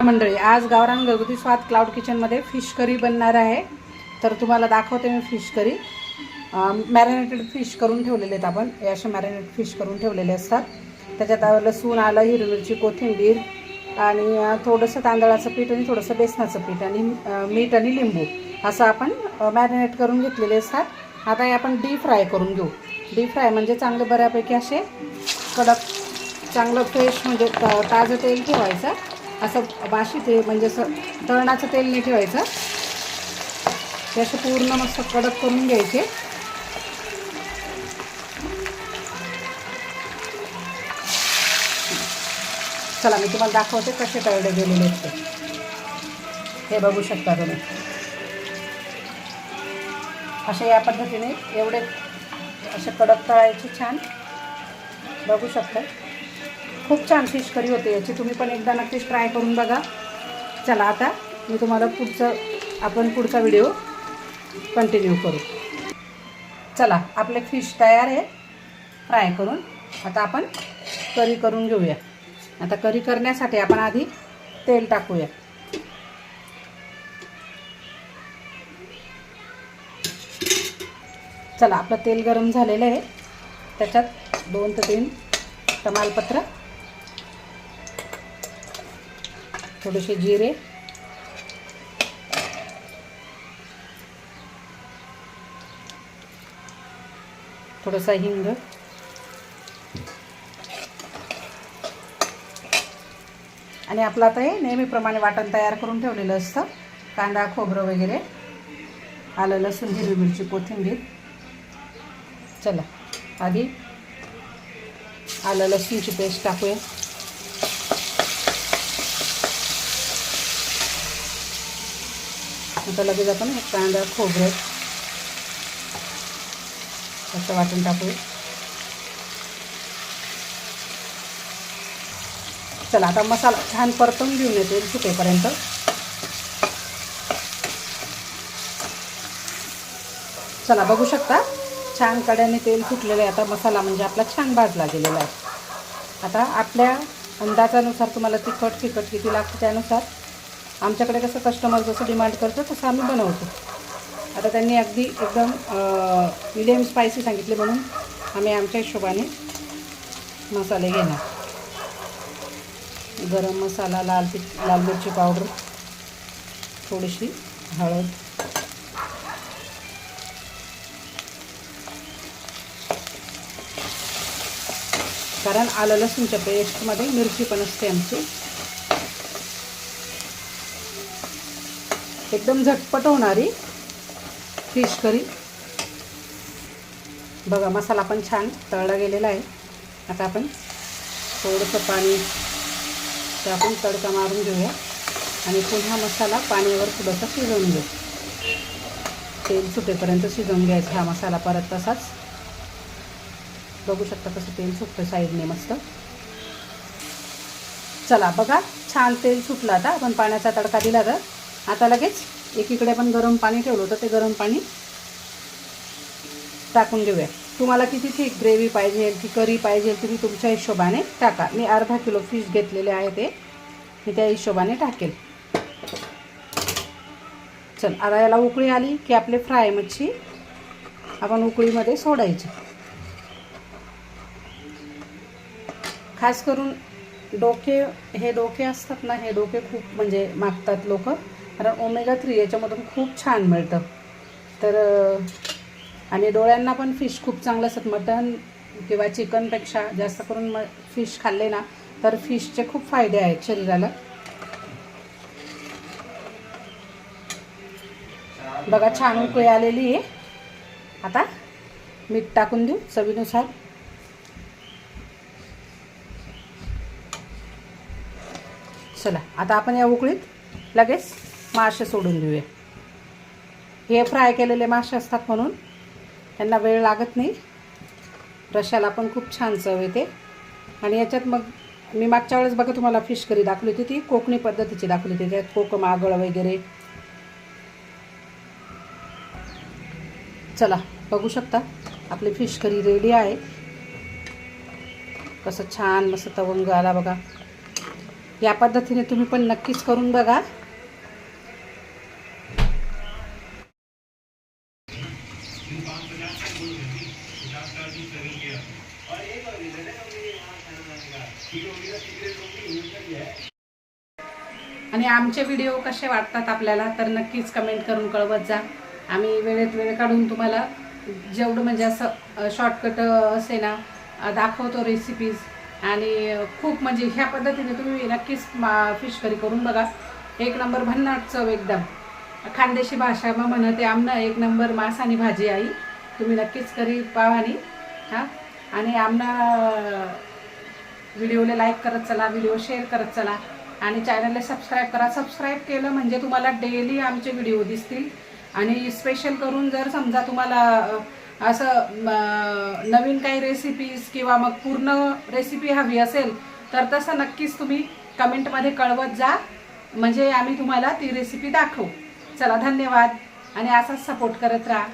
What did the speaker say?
मंडळी आज गावरान घरगुती स्वाद क्लाउड किचनमध्ये फिश करी बनणार आहे. तर तुम्हाला दाखवते मी फिश करी मॅरिनेटेड फिश करून ठेवलेले आहेत आपण. हे असे मॅरिनेटेड फिश करून ठेवलेले असतात. त्याच्यात लसूण आलं हिरवी मिरची कोथिंबीर आणि थोडंसं तांदळाचं पीठ आणि थोडंसं बेसनाचं पीठ आणि मीठ आणि लिंबू असं आपण मॅरिनेट करून घेतलेले असतात. आता हे आपण डीप फ्राय करून घेऊ. डीप फ्राय म्हणजे चांगले बऱ्यापैकी असे कडक चांगलं फ्रेश म्हणजे ताजं तेल ठेवायचं. असं बाशी ते म्हणजे असं तळणाचं तेल नाही ठेवायचं. ते असं पूर्ण मस्त कडक करून घ्यायचे. चला मी तुम्हाला दाखवते कसे तळले गेलेले आहेत ते. हे बघू शकता तुम्ही. असे या पद्धतीने एवढे असे कडक तळायचे छान. बघू शकता. खूप छान फिश करी होते याची. तुम्ही पण एकदा नक्कीच ट्राय करून बघा. चला आता मी तुम्हाला पुढचं आपण पुढचा व्हिडिओ कंटिन्यू करू. चला आपले फिश तयार आहे. फ्राय करून. आता आपण करी करून घेऊया. आता करी करण्यासाठी आपण आधी तेल टाकूया. चला आपलं तेल गरम झालेलं आहे. त्याच्यात दोन ते तीन तमालपत्र थोडेसे जिरे. थोडासा हिंग. आणि आपलं आता हे नेहमीप्रमाणे वाटण तयार करून ठेवलेलं असतं. कांदा खोबरं वगैरे. आलं लसूण हिरवी मिरची कोथिंबीर. चला आधी आलं लसूणची पेस्ट टाकूया. आता लगेच आपण हे कांदा खोबरं असं वाटून टाकू. चला आता मसाला छान परतून घेऊन येते सुटेपर्यंत. चला बघू शकता छान कड्याने तेल सुटलेलं आहे. आता मसाला म्हणजे आपला छान भाजला गेलेला आहे. आता आपल्या अंदाजानुसार तुम्हाला तिखट तिखट किती लागतं त्यानुसार आमच्याकडे कसं कस्टमर जसं डिमांड करतो तसं आम्ही बनवतो. आता त्यांनी अगदी एकदम मिडियम स्पायसी सांगितले म्हणून आम्ही आमच्या हिशोबाने मसाले घेणार. गरम मसाला लाल तिख लाल मिरची पावडर थोडीशी हळद. कारण आलं लसूणच्या पेस्टमध्ये मिरची पण असते आमची. एकदम झटपट होणारी फिश करी. बघा मसाला पण छान तळला गेलेला आहे. आता आपण थोडंसं पाणी टाकून तडका मारून घेऊया. आणि पुन्हा मसाला पाण्यावर थोडंसं शिजवून घेऊ. तेल सुटेपर्यंत शिजवून घ्यायचा हा मसाला परत तसाच. बघू शकता कसं तेल सुटतं साईडने मस्त. चला बघा छान तेल सुटलं आता. आपण पाण्याचा तडका दिला तर. आता लगेच एकीकडे आपण गरम पाणी ठेवलं होतं ते गरम पाणी टाकून घेऊया. तुम्हाला किती थिक ग्रेव्ही पाहिजे की करी पाहिजे तुम्ही तुमच्या हिशोबाने टाका. मी अर्धा किलो फिश घेतलेले आहे ते. मी त्या हिशोबाने टाकेल. चल आता याला उकळी आली की आपले फ्राय मच्छी आपण उकळीमध्ये सोडायची. खास करून डोके हे डोके असतात ना हे डोके खूप म्हणजे मागतात लोक. कारण ओमेगा थ्री याच्यामधून खूप छान मिळतं. तर आणि डोळ्यांना पण फिश खूप चांगलं असतात मटन किंवा चिकनपेक्षा जास्त करून म फिश खाल्ले ना तर फिशचे खूप फायदे आहेत शरीराला. बघा छान उकळी आलेली आहे. आता मीठ टाकून देऊ चवीनुसार. चला आता आपण या उकळीत लगेच मासे सोडून देऊया. हे फ्राय केलेले मासे असतात म्हणून त्यांना वेळ लागत नाही. रशाला पण खूप छान चव येते. आणि याच्यात मग मी मागच्या वेळेस बघा तुम्हाला फिश करी दाखवली होती ती कोकणी पद्धतीची दाखवली होती. त्यात कोकम आगळ वगैरे. चला बघू शकता. आपली फिश करी रेडी आहे. कसं छान मस्त तवंग आला बघा. या पद्धतीने तुम्ही पण नक्कीच करून बघा. आणि आमचे व्हिडिओ कसे वाटतात आपल्याला तर नक्कीच कमेंट करून कळवत जा. आम्ही वेळेत वेळ काढून तुम्हाला जेवढं म्हणजे असं शॉर्टकट असे ना दाखवतो रेसिपीज आणि खूप म्हणजे ह्या पद्धतीने तुम्ही नक्कीच फिश करी करून बघा. एक नंबर भन्नाट चव एकदम. खानदेशी भाषा मग म्हणते आमनं एक नंबर मांस आणि भाजी आई. तुम्ही नक्कीच करी पावानी हां. आणि आमना व्हिडिओला लाईक करत चला व्हिडिओ शेअर करत चला. आणि चॅनलला सबस्क्राईब करा. सबस्क्राईब केलं म्हणजे तुम्हाला डेली आमचे व्हिडिओ दिसतील. आणि स्पेशल करून जर समजा तुम्हाला असं नवीन काही रेसिपीज किंवा मग पूर्ण रेसिपी हवी असेल तर तसं नक्कीच तुम्ही कमेंटमध्ये कळवत जा. म्हणजे आम्ही तुम्हाला ती रेसिपी दाखवू. चला धन्यवाद. आणि असाच सपोर्ट करत राहा.